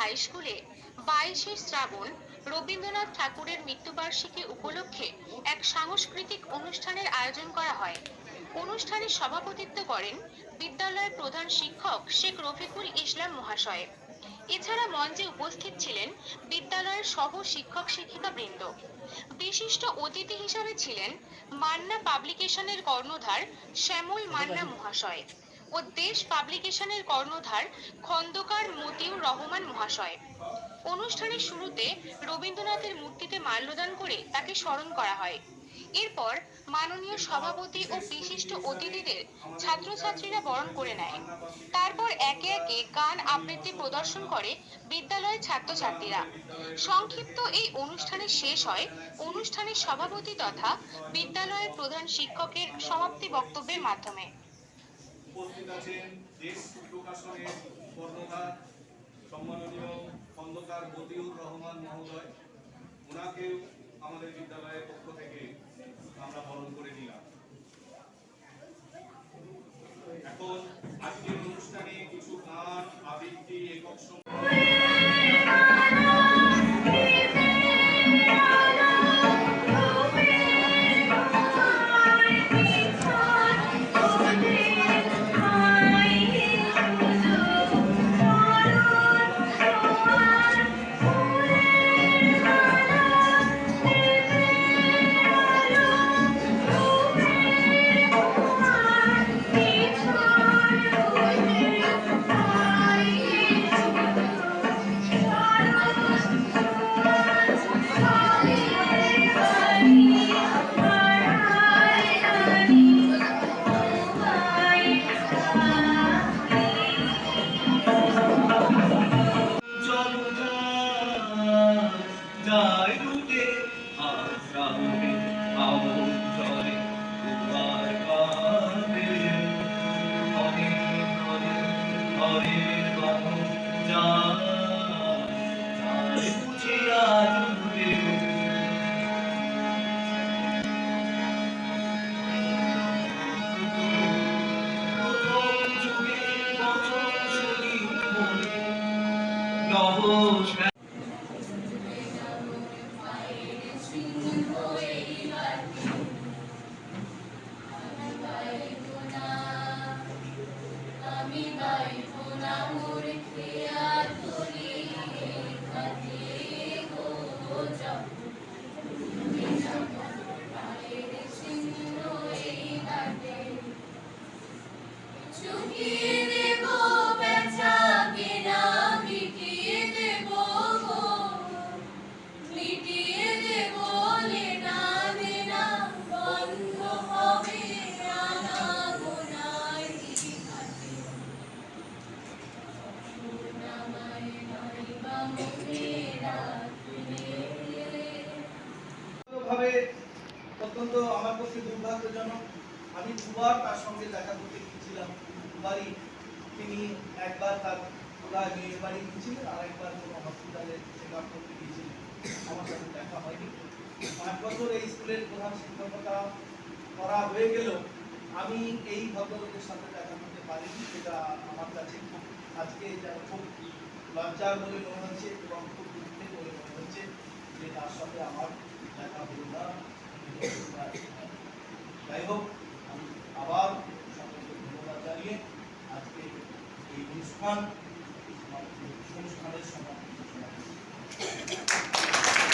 High স্কুলে বাইশে শ্রাবণ রবীন্দ্রনাথ ঠাকুরের মৃত্যুবার্ষিকী উপলক্ষে এক সাংস্কৃতিক অনুষ্ঠানের আয়োজন করা হয়। অনুষ্ঠানে সভাপতিত্ব করেন বিদ্যালয়ের প্রধান শিক্ষক শেখ রফিকুল ইসলাম মহাশয়। এছাড়া মঞ্চে উপস্থিত ছিলেন বিদ্যালয়ের সহ শিক্ষক শিক্ষিকা বৃন্দ। বিশিষ্ট অতিথি হিসাবে ছিলেন মান্না পাবলিকেশনের কর্ণধার শ্যামল মান্না মহাশয়। ও দেশ পাবলিকেশনের কর্ণধার খন্দকার মতিউর রহমান মহাশয়। অনুষ্ঠানের শুরুতে রবীন্দ্রনাথের মূর্তিতে মাল্যদান করে তাকে স্মরণ করা হয়। এরপর মাননীয় সভাপতি ও বিশিষ্ট অতিথিদের ছাত্রছাত্রীরা বরণ করে নেয়। তারপর একে একে গান আবৃত্তি প্রদর্শন করে বিদ্যালয়ের ছাত্রছাত্রীরা। সংক্ষিপ্ত এই অনুষ্ঠানে শেষ হয় অনুষ্ঠানের সভাপতি তথা বিদ্যালয়ের প্রধান শিক্ষকের সমাপ্তি বক্তব্যের মাধ্যমে। উপস্থিত আছেন দেশ প্রকাশনের কর্ণধার, সম্মাননীয় খন্দকার বদিউর রহমান মহোদয়। ওনাকেও আমাদের বিদ্যালয়ের পক্ষ থেকে আমরা বরণ করে নিলাম। 안녕. ভাবে অত্যন্ত আমার পক্ষে দুর্ভাগ্যজনক আমি দুবার তার সঙ্গে দেখা করতে গিয়েছিলাম। দুবারই তিনি একবার তার ওরা মেয়ের বাড়ি গিয়েছিলেন আর একবার কোনো হসপিটালে চেক আপ করতে গিয়েছিলেন। আমার সাথে দেখা হয়নি। পাঁচ বছর এই স্কুলের প্রধান শিক্ষকতা করা হয়ে গেল আমি এই ভদ্রলোকের সাথে দেখা করতে পারিনি সেটা আমার কাছে খুব আজকে যেন খুব লজ্জার বলে মনে হচ্ছে এবং খুব দুঃখের বলে মনে হচ্ছে যে তার সাথে আমার দেখা হলো না। যাই হোক আবার সকলকে ধন্যবাদ জানিয়ে আজকে এই অনুষ্ঠান